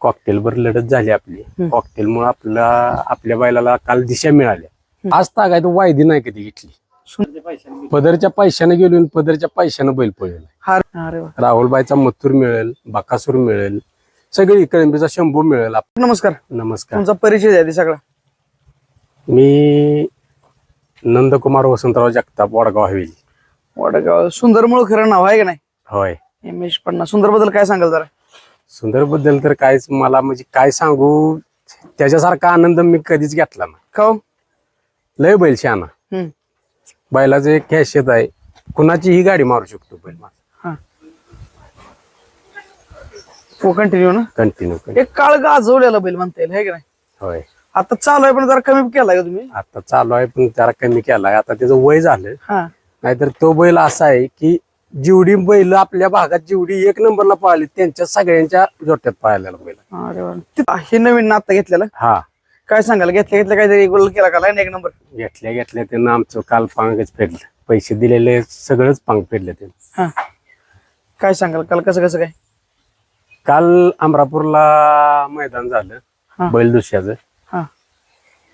कॉकटेलवर लढत झाली आपली. हम्म. कॉकटेल मुळे आपला आपल्या बैलाला काल दिशा मिळाल्या. आज तागाय तो वायदी नाही कधी घेतली. पदरच्या पैशाने गेलो पदरच्या पैशाने बैल पळेल राहुलबाईचा मथुर मिळेल बाकासूर मिळेल सगळी कळंबीचा शंभू मिळेल आप- नमस्कार. नमस्कार. तुमचा परिचय द्या सगळा. मी नंदकुमार वसंतराव जगताप वडगाव हवेली. वडगाव सुंदर मुळ खरं नाव आहे का नाही? होय. एम एस पन्नास. सुंदरबद्दल काय सांगाल जरा? सुंदरबद्दल तर काहीच मला म्हणजे काय सांगू? त्याच्यासारखा आनंद मी कधीच घेतला ना खाऊ लय बैल शहाणा. बैलाचं एक खॅशियत आहे. कुणाचीही गाडी मारू शकतो बैल हा. हो कंटिन्यू ना? कंटिन्यू एक काळ गाजवलेला बैल म्हणता येईल है की नाही? होय. आता चालू आहे पण जरा कमी केलाय का तुम्ही? आता चालू आहे पण त्याला कमी केलाय आता त्याचं वय झालं. हा. नाहीतर तो बैल असा आहे की जेवढी बैल आपल्या भागात जेवढी एक नंबरला पळाली त्यांच्या सगळ्यांच्या जोट्यात पळालेला बैल. आहे. अरे वा. ते- हे नवीन आता घेतलेलं? हा. काय सांगाल घेतल्या घेतल्या काहीतरी गोल केला का? एक नंबर. घेतल्या घेतल्या त्यानं आमचं काल पांगच फेडलं. पैसे दिलेले सगळंच पांग फेडलं त्यानं. हा. काय सांगाल? काल कसं कसं काय? काल अमरापूरला मैदान हा. झालं बैल दुसऱ्याचं. हा.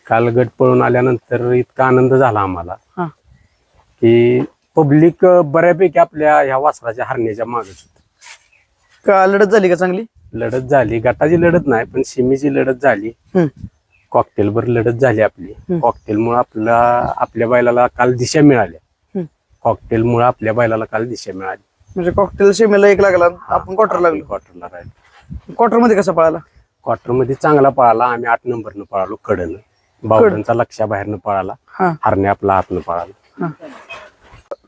काल गट पळून आल्यानंतर इतका आनंद झाला आम्हाला हा. की पब्लिक बऱ्यापैकी आपल्या ह्या वासराच्या हरण्याच्या मागच होत का लढत झाली का चांगली? लढत झाली. गटाची लढत नाही पण सिमीची लढत झाली. हम्म. कॉकटेलवर लढत झाली आपली. हम्म. कॉकटेलमुळे आपला आपल्या बैलाला काल दिशा मिळाल्या. हम्म. कॉकटेलमुळे आपल्या बैलाला काल दिशा मिळाली. म्हणजे कॉकटेल सेमीला एक लागला आपण क्वार्टर लागलो. क्वार्टरला राहिलो. क्वार्टरमध्ये कसा पळाला? क्वार्टरमध्ये चांगला पळाला. आम्ही आठ नंबरनं पळालो कडनं. बावडनचा लक्षा बाहेरनं पळाला. हरणे आपला हातनं पळाला.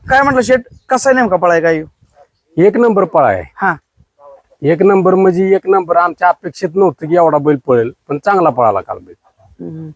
काय म्हटलं शेट कसा आहे नेमका पळाय काय एक नंबर पळा आहे हा. एक नंबर म्हणजे एक नंबर आमच्या अपेक्षित नव्हतं की एवढा बैल पळेल पण चांगला पळाला काल बैल. हम्म.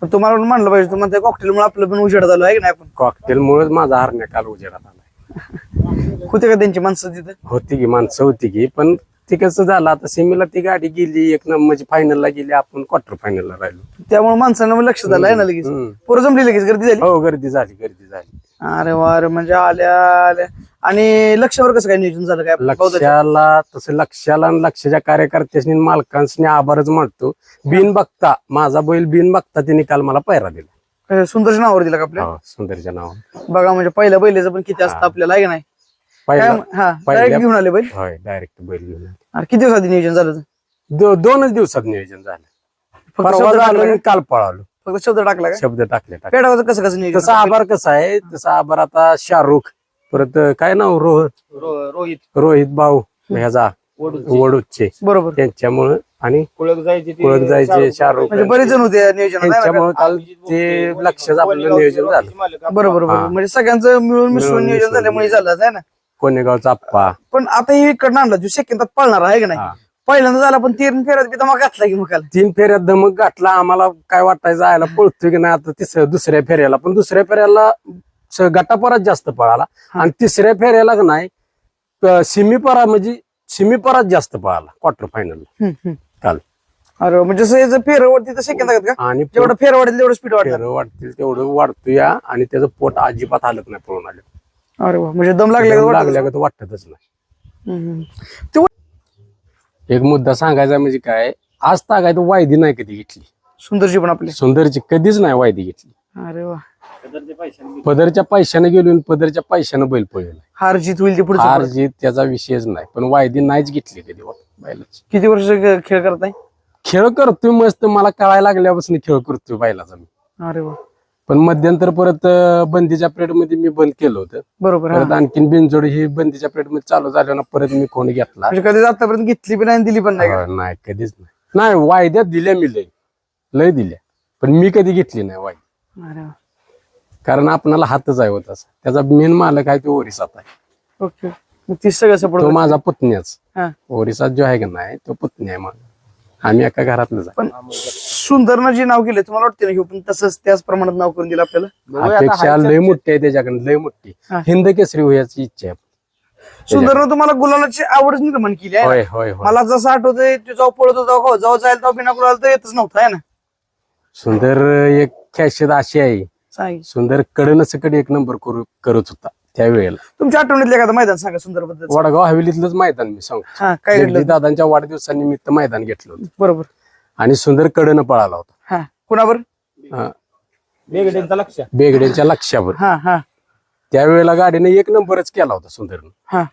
पण तुम्हाला पण म्हणलं पाहिजे तुम्हाला कॉकटेल मुळे आपलं पण उजेडात आलो आहे की नाही कॉकटेल मुळेच माझा हरण्या काल उजेडात आला होते का त्यांची माणसं तिथं? होती की माणसं होती की पण ते कसं झालं आता सेमीला ती गाडी गेली एक नंबर म्हणजे फायनलला गेली आपण क्वार्टर फायनलला राहिलो. त्यामुळे माणसांना पण लक्ष झालं आहे ना लगेच? हम्म. पोरं जमली लगेच गर्दी झाली? हो गर्दी झाली गर्दी झाली. अरे वा अरे म्हणजे आल्या आल्या. आणि लक्षावर कसं काय नियोजन झालं काय? बौद्धाच्या? लक्षाला तसं लक्षाला आणि लक्षाच्या कार्यकर्त्यांनी आणि मालकांनी आभारच मानतो. बिन बघता माझा बैल बिन बघता त्यांनी काल मला पैरा दिला. सुंदरच्या नावावर दिला का आपल्या? हो, सुंदरच्या नाव बघा म्हणजे पहिल्या बैलाचं पण किती असतं आपल्याला आहे की नाही? काय पहिला हा पहिल्या- direct घेऊन आले बैल? होय डायरेक्ट बैल घेऊन आले. अरे किती दिवस आधी नियोजन झालं होतं? दो- दोनच दिवसात नियोजन झालं. फक्त परवा शब्द झालं टाकला आणि काल पळालो? फक्त शब्द टाकला का? शब्द टाकले टाकले. कसं कसं नियोजन तसा आभार कसा आहे? तसा आभार आता शाहरुख. परत काय नाव? रोह रोहित. रोहित भाऊ ह्याचा. वडूचे. बरोबर. त्यांच्यामुळं आणि कुळक जायचे ते कुळक जायचे शाहरुख. म्हणजे बरेच जण होते नियोजन त्यांच्यामुळे काल ते लक्षच आपलं नियोजन झालं. बरोबर बरोबर. हा. म्हणजे सगळ्यांचं मिळून मिसळून मिळून नियोजन मिसळून झाल्यामुळे झालं आहे ना? कोणेगावचा आप्पा. पण आता हे इकडनं आणला जो सेकंदात पळणार आहे का नाही? हा. पहिल्यांदा झाला पण तीन फेऱ्यात बी मग घातला की मग तीन फेऱ्यात धमक गाठला आम्हाला काय वाटायचं आयला पळतोय की नाही आता तिसऱ्या दुसऱ्या फेऱ्याला. पण दुसऱ्या फेऱ्याला स- गटापरात जास्त पळाला. आणि तिसऱ्या फेऱ्याला का नाही प- सिमीपरा म्हणजे सिमीपरात जास्त पळाला क्वार्टर फायनल काल अरे म्हणजे जसं याचं फेर वाढते तर सेकंद का? आणि जेवढं फेर वाढेल तेवढं स्पीड वाढणार. फेरं वाढतील तेवढं वाढतोया आणि त्याचं पोट अजिबात हालत नाही पळून आलं. अरे वा म्हणजे दम लागले? लागल्या वाटतच. नाही. ते एक मुद्दा सांगायचा म्हणजे काय? आज तागाय तो वायदी नाही कधी घेतली. सुंदरजी पण आपले. सुंदरची कधीच नाही वायदी घेतली. अरे वा. पदरच्या पैशाने गेलो आणि पदरच्या पैशाने बैल पळेल हार जीत होईल ते हार पुढं. जीत त्याचा विषयच नाही. पण वायदी नाहीच घेतली कधी बैलाची. किती वर्ष खेळ करताय? खेळ करतोय मस्त. मला कळायला लागल्यापासून खेळ करतोय बैलाचा मी. अरे वा. पण मध्यंतर परत बंदीच्या पिरियडमध्ये मी बंद केलं होतं. बरोबर हा. परत आणखीन बिनजोड ही बंदीच्या पिरियडमध्ये चालू झाल्यानं परत मी कोण घेतला. म्हणजे कधी आतापर्यंत घेतली पण नाही आणि दिली पण नाही का? अं, नाही कधीच नाही. नाही वायद्यात दिल्या मी लय लय दिल्या. पण मी कधी घेतली नाही वायदी अरे वा कारण आपणाला हातच आहे होता त्याचा मेन मालक आहे तो ओरिसात आहे ओके. मग ती सगळं सपोर्ट माझा पुतण्याच. हा. ओरिसात जो आहे का नाही तो पुतण्या आहे माझा. आम्ही एका घरातलंच आहे. पण सुंदरनं जे नाव केलं तुम्हाला वाटते ना हे पण तसंच त्याच प्रमाणात नाव करून दिलं आपल्याला? अपेक्षा लय मोठी आहे त्याच्याकडे लय मोठी. हा. हिंद केसरी होयाची इच्छा आहे. सुंदरनं तुम्हाला गुलालाची आवडच निर्माण केली आहे. ना? होय होय होय. मला जसं आठवतंय तू जाऊ पळत होता हो, जाऊ जायला तेव्हा बिना गुलाला तर येतच नव्हता आहे ना? सुंदर एक खॅशत अशी आहे. सांग. सुंदर कडन सकड एक नंबर करू करत होता त्यावेळेला. तुमच्या आठवणीतलं एखादं मैदान सांगा सुंदरबद्दल वडगाव हवेलीतलंच मैदान मी सांगतो. हा काय घडलं? दादांच्या वाढदिवसानिमित्त मैदान घेतलं होतं. बरोबर. आणि सुंदर कडनं पळाला होता. हा. कुणावर? अं, बेगडेंचा लक्ष बेगड्यांच्या लक्षावर हा हा. त्यावेळेला गाडीने एक नंबरच केला होता सुंदरनं. हा.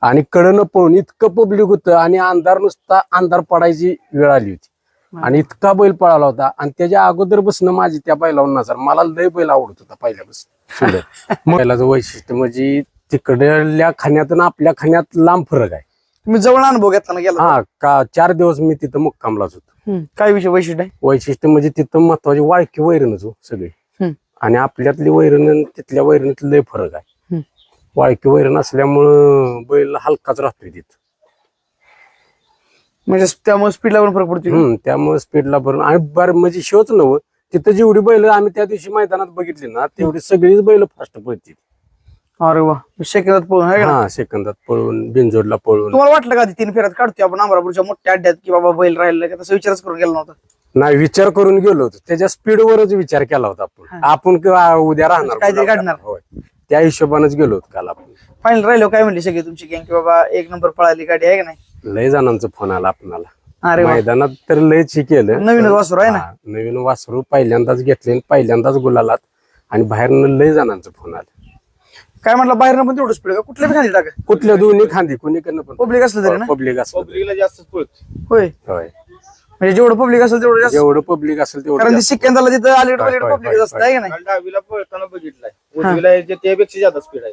आणि कडनं पळून इतकं पब्लिक होतं आणि अंधार नुसता अंधार पडायची वेळ आली होती. आणि इतका बैल पळाला होता. आणि त्याच्या अगोदर बसणं माझी त्या बैलावर नजर. मला लय बैल आवडत होता पहिल्यापासून. सुंदर. बैलाचं वैशिष्ट्य म्हणजे तिकडल्या खाण्यातून आपल्या खाण्यात लांब फरक आहे. तुम्ही जवळ अनुभव घेताना गेला हा का चार दिवस मी तिथं मुक्कामलाच होतो. हम्म. काय विषय वैशिष्ट्य आहे? वैशिष्ट्य म्हणजे तिथं महत्वाची वाळकी वैरणच हो सगळी. हम्म. आणि आपल्यातली वैरण आणि तिथल्या वैरणीत लय फरक आहे. वाळकी वैरण असल्यामुळं बैल हलकाच राहतोय तिथं. म्हणजे त्यामुळे स्पीडला पण फरक पडतो हम्म, त्यामुळे स्पीडला भरून आणि बरं म्हणजे शोच नव तिथं जेवढी बैल आम्ही त्या दिवशी मैदानात बघितली ना तेवढी सगळीच बैल फास्ट पळतील अरे वा. सेकंदात पळून आहे का हा सेकंदात पळून बिनजोडला पळून. तुम्हाला वाटलं का आधी तीन फेऱ्यात काढतोय आपण अमरापूरच्या मोठ्या अड्ड्यात की बाबा बैल राहिलं का? तसं विचारच करून गेला नव्हता. नाही विचार करून गेलो होतो. त्याच्या स्पीडवरच विचार केला होता आपण. आपण किंवा उद्या राहणार काहीतरी काढणार. होय. त्या हिशोबानेच गेलो होतो काल आपण. फायनल राहिलो काय म्हणली सगळी तुमची गँग की बाबा एक नंबर पळाली गाडी आहे का नाही? लय जणांचा फोन आला आपणाला. अरे वा. मैदानात तर लयच हे केलं. नवीन वासरू आहे ना? हा, नवीन वासरू पहिल्यांदाच घेतले आणि पहिल्यांदाच गुलालात आणि बाहेरनं लय जणांचं फोन आला. काय म्हटलं बाहेरनं पण तेवढं स्पीड का? कुठल्या बी खाली टाका कुठल्या दोन्ही खांदी कोणीकडनं पण. पब्लिक असलं तरी ना? पब्लिक असलं पब्लिकला जास्तच पळतो. होय. होय. म्हणजे जेवढं पब्लिक असेल तेवढं जास्त. जेवढं पब्लिक असेल तेवढं कारण ती जास्त. सिकंदाला तिथं होय, होय, पब्लिक असतं आहे का नाही? दहावीला पळताना बघितलाय. उजवीला याच्या त्यापेक्षा जास्त स्पीड आहे.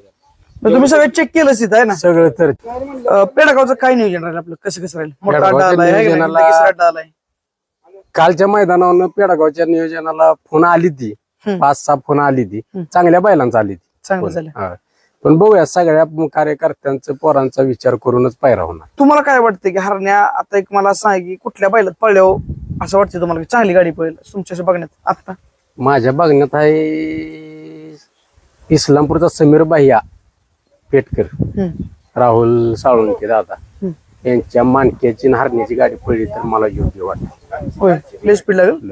मग तुम्ही सगळं चेक केलं तिथं आहे ना? सगळं तर. अं, पेडागावचं काय नियोजन राहील आपलं? कसं कसं राहील? मोठा अड्डा पेडगावच्या आलाय आहे का नाही? नियोजनाला- लगेच अड्डा आलाय. कालच्या मैदानावर पेडगावच्या नियोजनाला फोन आली ती. हम्म. पाच सहा फोन आली ती. चांगल्या बैलांचा आली ती. चांगलं फोन. झालं हा. पण बघूया सगळ्या कार्यकर्त्यांचा पोरांचा विचार करूनच पायरा होणार तुम्हाला काय वाटतं की हरण्या आता एक मला सांग की कुठल्या बैलात पळल्यावर असं वाटतं तुम्हाला की चांगली गाडी पळेल तुमच्या बघण्यात आता माझ्या बघण्यात आहे इस्लामपूरचा समीर बाह्या पेटकर. राहुल साळुंके दादा हम्म. यांच्या मानक्याची आणि हरण्याची गाडी पडली तर मला योग्य वाटत होय लय स्पीड लागेल.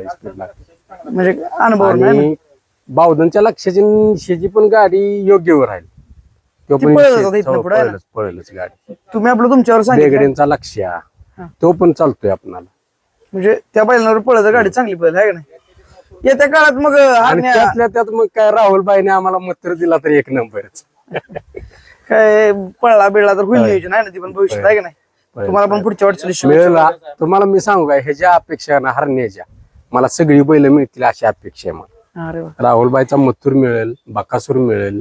म्हणजे अनुभव नाही ना आणि बावधनच्या लक्षाची शेची पण गाडी योग्यवर राहील. तो ती पण पळत शे- होता इथनं हो, पुढं आहे ना? पळेलच पळेलच गाडी. तुम्ही आपलं तुमच्यावर सांगितलं. बेगडेंचा लक्ष. तो पण चालतोय आपणाला. म्हणजे त्या बैलांवर पळत गाडी चांगली पळेल आहे का नाही? येत्या काळात मग आणि हरण्या त्यातल्या त्यात मग काय राहुलबाईने आम्हाला मत्र दिला तर एक नंबरच. काय पळला बिळला तर होईल नियोजन आहे ना ती पण भविष्यात आहे का नाही. तुम्हाला पण पुढच्या वाटचाली मिळेल तुम्हाला मी सांगू काय ह्याच्या अपेक्षा ना हरण्याच्या. मला सगळी बैल मिळतील अशी अपेक्षा आहे मला. राहुलबाईचा मथुर मिळेल बाकासूर मिळेल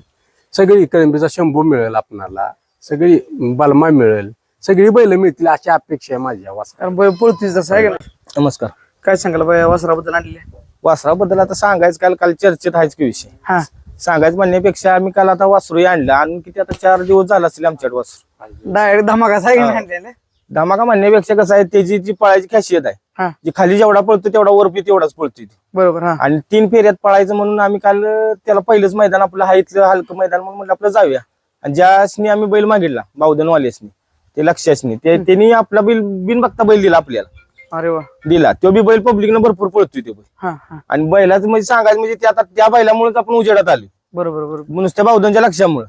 सगळी कळंबीचा शंभू मिळेल आपणाला सगळी बलमा मिळेल सगळी बैल मिळतील अशी अपेक्षा आहे माझ्या वास कारण बैल पळतीच जसं आहे का नाही? नमस्कार. काय सांगाल बाय वासराबद्दल आणले वासराबद्दल आता सांगायचं काल काल चर्चेत आहेच की विषय. हा. सांगायचं म्हणण्यापेक्षा आम्ही काल आता वासरू आणलं. आणि किती आता चार दिवस झाला असेल आमच्याकडे वासरू. डायरेक्ट धमाकाच आहे का नाही आणलेलं? धमाका म्हणण्यापेक्षा कसं आहे त्याची जी पळायची खासियत आहे हा. जी खाली जेवढा पळतो तेवढा वरपी तेवढाच पळतो बरोबर हा. आणि तीन फेऱ्यात पळायचं म्हणून आम्ही काल त्याला पहिलंच मैदान आपलं हायतलं हलकं मैदान म्हणून म्हटलं आपलं जाऊया. आणि ज्यासनी आम्ही बैल मागितला बावधनवाल्यासनी ते लक्षासनी त्यांनी आपला बैल बिन बघता बैल दिला आपल्याला. अरे वा. दिला. तो बी बैल पब्लिकनं भरपूर पळतोय ते बैल. हा हा. आणि बैलाचं म्हणजे सांगायचं म्हणजे ते आता त्या बैलामुळेच आपण उजेडात आलो बरोबर बरोबर. नुसत्या बावधनच्या लक्षामुळे.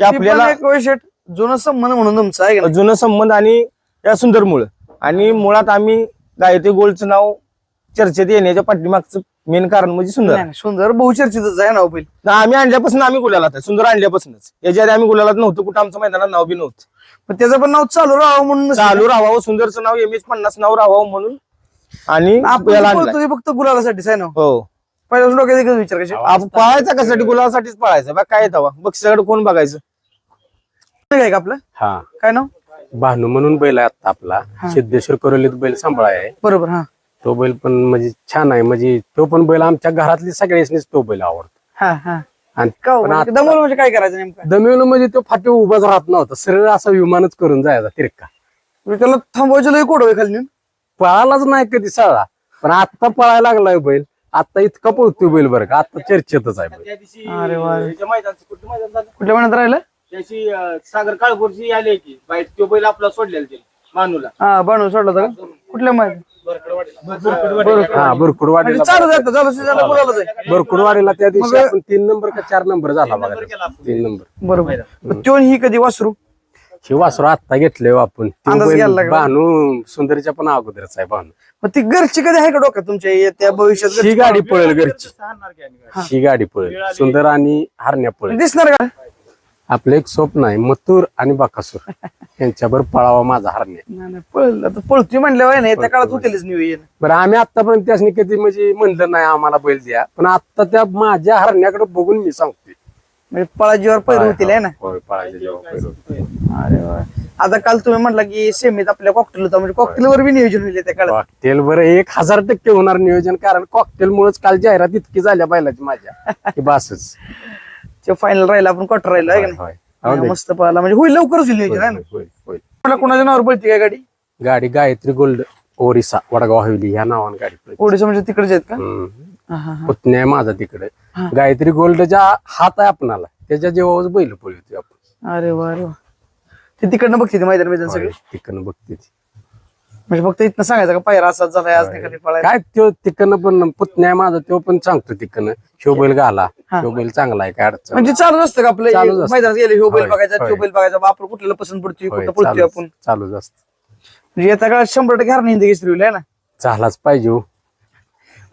की आपल्याला जुनं संबंध म्हणून तुमचं? जुनं संबंध आणि या सुंदरमुळं आणि मुळात आम्ही गायत्री गोल्डचं नाव चर्चेत येण्याच्या पाठीमागचं मेन कारण म्हणजे सुंदर. नाही, सुंदर बहुचर्चितच आहे ना बैल. ना आम्ही आणल्यापासून आम्ही गुलाला आहे. सुंदर आणल्यापासूनच. याच्या आधी आम्ही गुलालात नव्हतं कुठं आमचं मैदानात नाव बी नव्हतं. पण त्याचं पण नाव चालू राहावं म्हणून. चालू राहावं सुंदरचं नाव एम एच पन्नास नाव राहावं म्हणून आणि आपण याला आणलंय. फक्त गुलालासाठीच आहे ना हो. पहिल्यापासून डोक्यात एकच विचार कसे आपण पळायचा कशासाठी गुलाबासाठीच पळायचं बा काय येतं बक्षाकडे कोण बघायचं? काय का आपलं? हा. काय नाव? भानू म्हणून बैल आहे आता आपला. सिद्धेश्वर करोलीत बैल सांभाळा आहे. बरोबर हा. तो बैल पण म्हणजे छान आहे. म्हणजे तो पण बैल आमच्या घरातली सगळ्यांनीच तो बैल आवडतो. हा हा. आणि का हो? पण म्हणजे आता- दमवलं म्हणजे काय करायचं नेमकं? दमिवलं म्हणजे तो फाटी उभाच राहत नव्हता. सरळ असा विमानच करून जायचा तिरका. म्हणजे त्याला थांबवायचं लय कोड खाली नेऊन. पळालाच नाही कधी सळा. पण आता पळायला लागलाय बैल. आता इतका पळतोय बैल बरं का. आता चर्चेतच आहे बैल. अरे वा. मैदानचं कुठलं मैदान झालं? कुठल्या महिन्यात राहिलं? त्याची अं, सागर काळभोरची आली की बाईक तो बैल आपला सोडलेला ते मानूला. हा बनवून सोडलं होतं का? कुठल्या हा बुरकुडवाडीला म्हणजे चालू जातं चालू सीझनला बोलायला जाईल बुरकुडवाडीला त्या दिवशी आपण तीन नंबर का चार नंबर झाला बघा तीन नंबर. बरोबर. मग त्यो ही कधी वासरू? हे वासरू आत्ता घेतलंय हो आपण. ते अंदाज बैल घ्यायला लागला. भानू सुंदरीच्या पण अगोदरच आहे भानू. मग ती घरची कधी आहे का डोक्यात तुमच्या? येत्या भविष्यात ही? गाडी पळेल घरची. ही. गाडी पळेल. सुंदर आणि हरण्या पळेल. दिसणार का? आपलं एक स्वप्न आहे मथुर आणि बाकासूर. यांच्यावर पळावा माझा हरण्या नाही, नाही, पळलं तर पळतोय म्हणल्यावर ना येत्या काळात होतीलच नियोजन बरं आम्ही आतापर्यंत त्यासनी कधी म्हणजे म्हणलं नाही आम्हाला बैल द्या पण आता त्या माझ्या हरण्याकडे बघून मी सांगतोय. म्हणजे पळाजीवर पैर होतील आहे ना? होय, पळायचे जेव्हा पैर होते. अरे वा. आता काल तुम्ही म्हटलं की सेमीत आपल्या कॉकटेल होता म्हणजे कॉकटेल वर बी नियोजन होईल त्या काळात. कॉकटेल बरं एक हजार टक्के होणार नियोजन कारण कॉकटेल मुळेच काल जाहिरात इतकी झाल्या बैलाची माझ्या की बासच. फायनल राहिला आपण क्वार्टर राहिला आहे का नाही होय, होय. हा, मस्त पळाला म्हणजे होईल लवकरच होईल नियोजन आहे ना होय, होय. मला कोणाच्या नावावर पळते काय गाडी गाडी गायत्री गोल्ड ओरिसा वडगाव हवेली ह्या नावाने गाडी पळते. ओडिसा म्हणजे तिकडचे आहेत का हम्म. हा, हा, हा. पुतण्या आहे माझा तिकडे हा. गायत्री गोल्डच्या हात आहे आपणाला त्याच्या जेव्हा बैल पळवतो आपण अरे वा अरे वा ते तिकडनं बघते ते मैदान मैदान सगळे तिकडनं बघते ती. म्हणजे फक्त इथनं सांगायचं का पायरा असाच झालाय आज निकाली पळायला काय त्यो तिकडनं पण पुतण्या आहे माझा तो पण सांगतो तिकडनं शो बैल घाला हा. शो बैल चांगला आहे काय अडचण म्हणजे चालूच असतं का आपलं चालूच असतं. मैदानात गेले ह्यो बैल होय, बघायचा होय. बैल बघायचा कुठल्याला पसंत पडतोय होय, कुठं पडतोय चालूच- आपण चालूच असत म्हणजे येत्या काळात शंभर टक्के हरणे हिंदी घेतली आहे ना झालाच पाहिजे हो.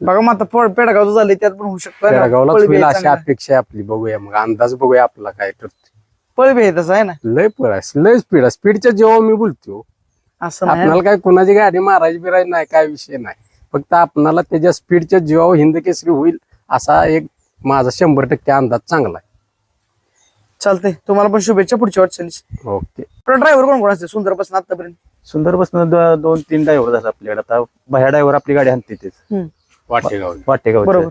बघा मग आता प- पेडगावचं झाले त्यात पण होऊ शकतं है? पेडगावलाच पळबी होईल अशी. अपेक्षा आहे आपली बघूया मग अंदाज बघूया आपला काय ठरतो पळबी आहे तसं आहे ना लय पळ आहे लय स्पीड आहे स्पीडच्या जेव्हा मी बोलतो असं नाही. आपणाला काय कोणाची गाडी मारायची बिरायची नाही काय विषय नाही. फक्त आपणाला त्याच्या स्पीडच्या जीवावर हिंद केसरी होईल असा एक माझा शंभर टक्के अंदाज चांगला आहे. चालतंय. तुम्हाला पण शुभेच्छा पुढच्या वाटचालीस. ओके. ड्रायव्हर कोण कोण असते सुंदरपासून आतापर्यंत. सुंदर बसनं दोन तीन ड्रायव्हर झाले आपल्याकडे. आता बाह्या ड्रायव्हर आपली गाडी हाणते तेच. हम्म, वाटेगाव वाटेगाव बरोबर.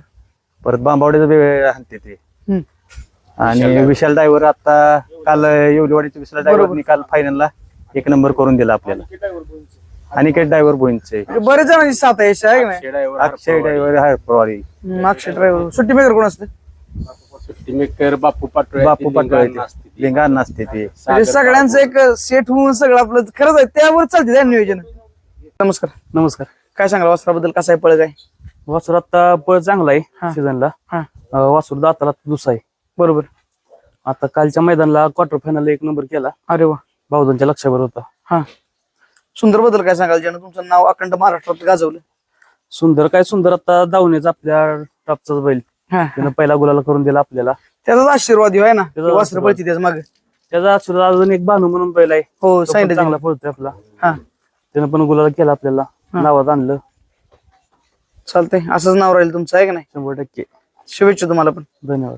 परत बांबावड्याचं वेगळे हाणते ते. हम्म. आणि विशाल ड्रायव्हर आता काल येवलेवाडीचे विशाल ड्रायव्हरनी काल फायनलला एक नंबर करून दिला आपल्याला. आणि काही ड्रायव्हर बोईंचे. म्हणजे बरेच जणांची साथ आहे अशी आहे का अक्षय ड्रायव्हर पवारी हम्म, अक्षय ड्रायव्हर सुट्टी मेकर कोण असते? मेकर बापू पाटोळे. बापू पाटोळे लिंगाणा असते ती. लिंगाण नसते ते. म्हणजे सगळ्यांचं एक सेट होऊन सगळं आपलं खरंच आहे त्यावर चालते त्या नियोजन. नमस्कार. नमस्कार. काय सांगाल वस्त्राबद्दल कसा आहे पळ काय वासूर आता पळ चांगला हा. आहे सीझनला हा. वासूर दाताला दुसरा आहे. बरोबर. आता कालच्या मैदानाला क्वार्टर फायनल एक नंबर केला. अरे वा. बावधनच्या लक्षावर होता. हा. सुंदरबद्दल काय सांगाल ज्यानं तुमचं नाव अखंड महाराष्ट्रात गाजवलं? सुंदर काय सुंदर आता दावणीचा आपल्या टॉपचाच बैल. हा. त्यानं पहिला गुलाला करून दिला आपल्याला. त्याचाच आशीर्वाद आहे ना? त्याचाच वस्त्र आशीर्वाद. पळती त्याच मागे. त्याचा आशीर्वाद अजून एक भानू म्हणून बैल आहे. हो पण सांगितलं चांगला. पळतोय आपला. हा. त्यानं पण गुलाला केला आपल्याला. नावात आणलं. चालतंय. असंच नाव राहील तुमचं आहे का नाही? शंभर टक्के. शुभेच्छा तुम्हाला पण. धन्यवाद.